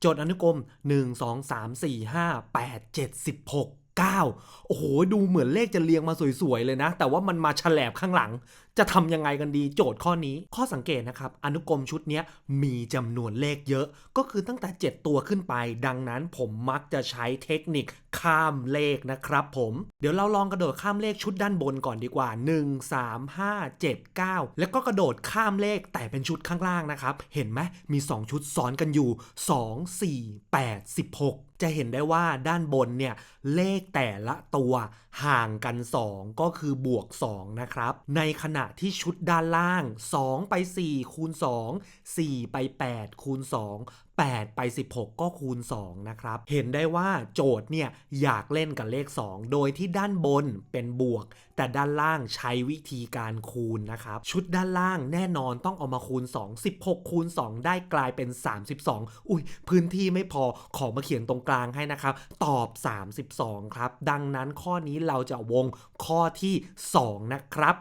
โจทย์อนุกรม 1 2 3 4 5 8 7 16 9 โอ้โห ดูเหมือนเลขจะเรียงมาสวยๆ เลยนะ แต่ว่ามันมาฉลบข้างหลัง จะทำยังไงกันดีโจทย์ข้อนี้ ข้อสังเกตนะครับ อนุกรมชุดนี้มีจำนวนเลขเยอะ ก็คือตั้งแต่ 7 ตัวขึ้นไป ดังนั้นผมมักจะใช้เทคนิคข้ามเลขนะครับผมเดี๋ยวเราลองกระโดดข้ามเลขชุดด้านบนก่อนดีกว่า 1 3 5 7 9 แล้วก็กระโดดข้ามเลขแต่เป็นชุดข้างล่างนะครับ เห็นไหมมี 2 ชุดซ้อนกันอยู่ 2 4 8 16 จะเห็นได้ว่าด้านบนเนี่ย เลขแต่ละตัวห่างกัน 2 ก็คือบวก 2 นะครับ ในขณะที่ชุดด้านล่าง 2 ไป 4 คูณ 2 4 ไป 8 คูณ 2 8 ไป 16 ก็คูณ 2 นะครับ เห็นได้ว่าโจทย์เนี่ยอยากเล่นกับเลข 2 โดยที่ด้านบนเป็นบวก แต่ด้านล่างใช้วิธีการคูณนะครับ ชุดด้านล่างแน่นอนต้องเอามาคูณ 2 16 คูณ 2 ได้กลายเป็น 32 อุ้ยพื้นที่ไม่พอขอมาเขียนตรงกลางให้นะครับ ตอบ 32 ครับ ดังนั้นข้อนี้เราจะวงข้อที่ 2 นะครับ